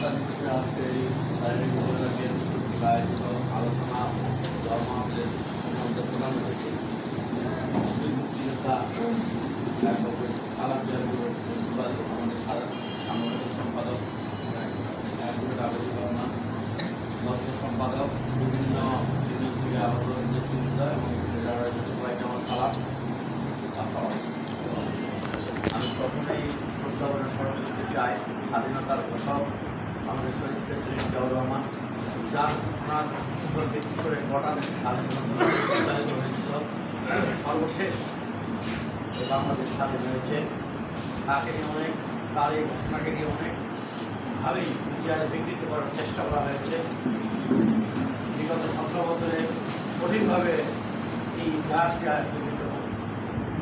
তারিখে আজকে এই আয়োজিত আলোচনা ধর্ম আমাদের সম্বন্ধে প্রদান হয়েছে আমাদের সাংগঠনিক সম্পাদক আবুল রহমান সম্পাদক বিভিন্ন ইউনিয়ন থেকে আমি প্রথমেই শ্রদ্ধা স্মরণ করতে চাই, স্বাধীনতার ঘোষক আমাদের শহীদ প্রেসিডেন্ট জিয়াউর রহমান যার ওনার উপর ভিত্তি করে গোটা হয়েছিল। সর্বশেষ বাংলাদেশ স্বাধীন হয়েছে। তাকে নিয়ে অনেক তার এই ঘটনাকে নিয়ে অনেক ভাবেই মিডিয়ায় বিকৃত করার চেষ্টা করা হয়েছে। বিগত সতেরো বছরে কঠিনভাবে এই ইতিহাসকে বিকৃত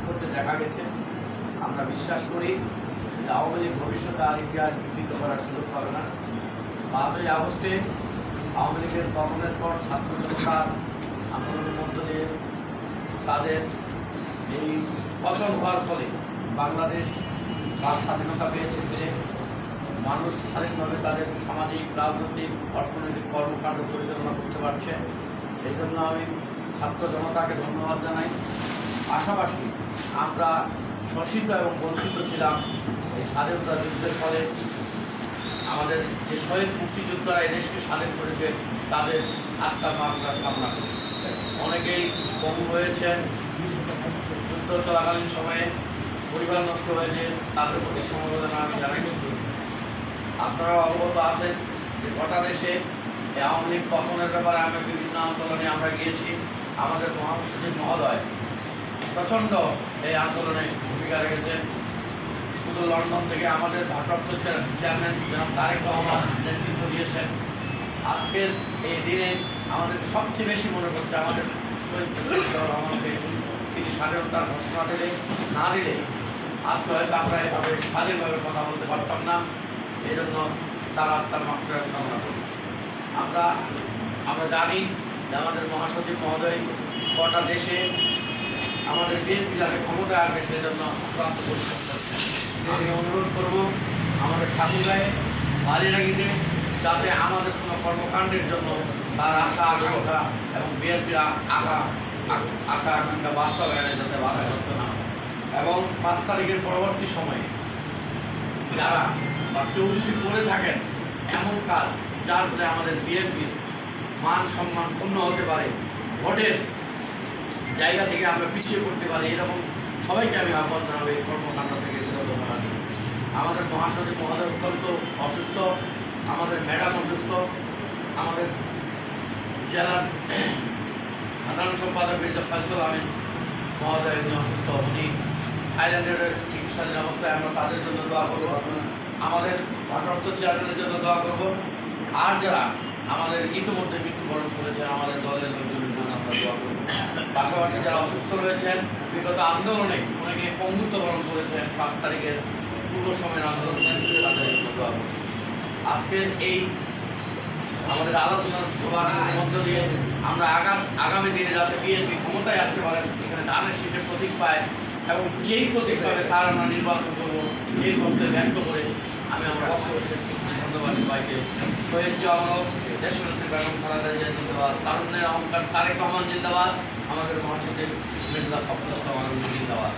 করতে দেখা গেছে। আমরা বিশ্বাস করি আওয়ামী লীগ ভবিষ্যতে আর ইতিহাস বিকৃত করার সুযোগ পাবে না। পাঁচই আগস্টে আওয়ামী লীগের গঠনের পর ছাত্র জনতার আন্দোলনের মধ্য দিয়ে তাদের এই পতন হওয়ার ফলে বাংলাদেশ বাক স্বাধীনতা পেয়েছে ফিরে মানুষ স্বাধীনভাবে তাদের সামাজিক, রাজনৈতিক, অর্থনৈতিক কর্মকাণ্ড পরিচালনা করতে পারছে। এই জন্য আমি ছাত্র জনতাকে ধন্যবাদ জানাই। পাশাপাশি আমরা শোষিত এবং বঞ্চিত ছিলাম এই স্বাধীনতা যুদ্ধের ফলে আমাদের যে শহীদ মুক্তিযোদ্ধারা এই দেশকে স্বাধীন করেছে, তাদের আত্মার মামলা কামনা করি। অনেকেই পঙ্গু হয়েছেন যুদ্ধ চলাকালীন সময়ে পরিবার নষ্ট হয়েছে, তাদের প্রতি সমবেদনা আমি জানাই। আপনারাও অবগত আছেন যে গোটা দেশে আওয়ামী লীগ পতনের ব্যাপারে আমরা বিভিন্ন আন্দোলনে আমরা গিয়েছি। আমাদের মহাসচিব মহোদয় প্রচণ্ড এই আন্দোলনে ভূমিকা রেখেছেন। শুধু লন্ডন থেকে আমাদের ভারপ্রাপ্ত চেয়ার- চেয়ারম্যান যেমন তারেক রহমান নেতৃত্ব দিয়েছেন। আজকের এই দিনে আমাদের সবচেয়ে বেশি মনে করছে আমাদের রহমানকে। তিনি স্বাধীনতার ঘোষণা দিলে না দিলে আজকে হয়তো আমরা এভাবে স্বাধীনভাবে কথা বলতে পারতাম না। এই জন্য তার আত্মার মাত্রা কামনা করি। আমরা আমরা জানি যে আমাদের মহাসচিব মহোদয় কটা দেশে আমাদের বিএনপি যাতে ক্ষমতায় আসবে সেজন্য আক্রান্ত পরিশ্রম আমি অনুরোধ করব আমাদের ঠাকুরায় বালিরাগিতে যাতে আমাদের কোনো কর্মকাণ্ডের জন্য তার আশা আকাঙ্ক্ষা এবং বিএনপির আশা আশা আকাঙ্ক্ষা বাস্তবায়নে যাতে বাধা করতে না। এবং পাঁচ তারিখের পরবর্তী সময়ে যারা বা কেউ যদি করে থাকেন এমন কাজ যার ফলে আমাদের বিএনপির মান সম্মান পূর্ণ হতে পারে, ভোটের জায়গা থেকে আমরা পিছিয়ে পড়তে পারি, এরকম সবাইকে আমি আহ্বান জানাব এই কর্মকাণ্ড থেকে বিরত করার জন্য। আমাদের মহাসচিব মহোদয় অত্যন্ত অসুস্থ, আমাদের ম্যাডাম অসুস্থ, আমাদের জেলার সাধারণ সম্পাদক মির্জা ফয়সল আমিন মহোদয় উনি অসুস্থ। উনি থাইল্যান্ডের চিকিৎসাধীন অবস্থায়, আমরা তাদের জন্য দোয়া করব। আমাদের ভারপ্রাপ্ত চেয়ারম্যানের জন্য দোয়া করব। আর যারা আমাদের ইতিমধ্যে মৃত্যুবরণ করেছে আমাদের দলের লোকজনের জন্য আমরা দোয়া করব। পাশাপাশি যারা অসুস্থ রয়েছেন, বিগত আন্দোলনে অনেকে পঙ্গুত্ব বরণ করেছেন, পাঁচ তারিখের পূর্ব সময়ের আন্দোলন তাদের জন্য আজকের এই আমাদের আলোচনার সভার মধ্য দিয়ে আমরা আগাম দিনে যাতে বিএনপি ক্ষমতায় আসতে পারেন এখানে ধানের শীতের প্রতীক পায় এবং যেই প্রতীক পাবে তার আমরা নির্বাচন করব, এই মধ্যে ব্যক্ত করে আমি আমার বক্তব্য শেষ ধন্যবাদ সবাইকে। শহীদ জওয়ানক, দেশনেত্রী বেগম খালেদা জিয়া জিন্দাবাদ, তারুণ্যের অহংকার তারেক রহমান জিন্দাবাদ, আমাদের মহাসচিব মির্জা ফখরুল জিন্দাবাদ।